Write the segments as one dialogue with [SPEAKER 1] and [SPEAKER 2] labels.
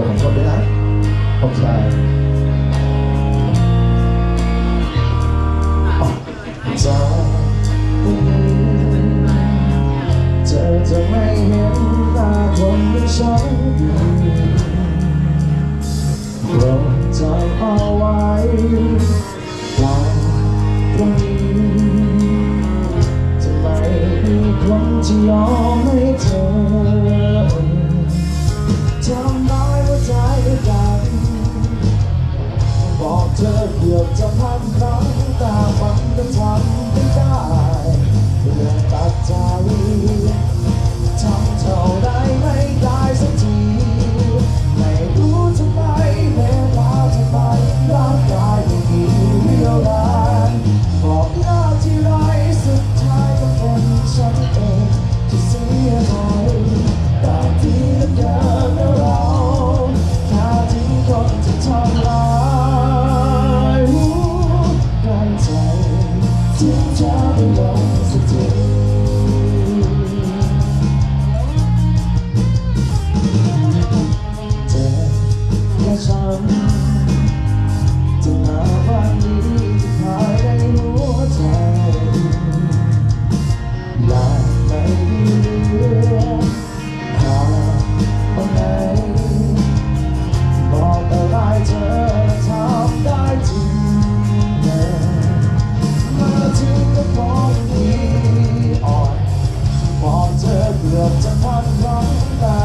[SPEAKER 1] วของคนได้ไหมผมใช่
[SPEAKER 2] จะจะไม่เห็นตาคนที่ฉันอยู่รอจะเอาไว้อเกือบจะทำนครั้งแต่มันก็ทำไม่ได้เรื่องตัดใจ some กือบจะพันร้องตา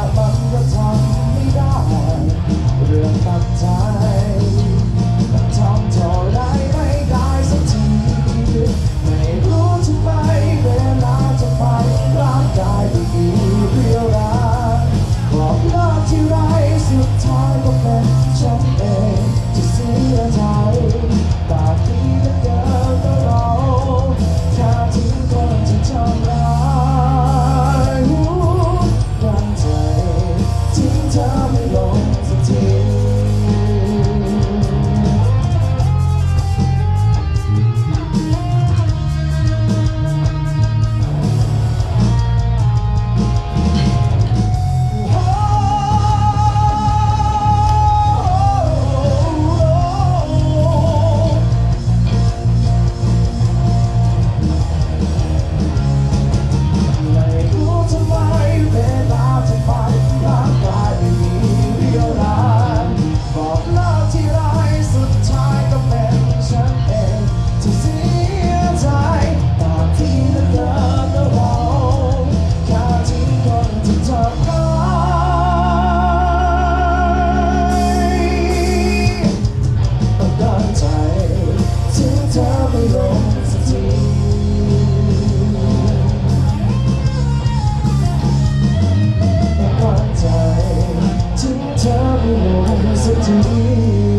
[SPEAKER 2] long to take knows it to me.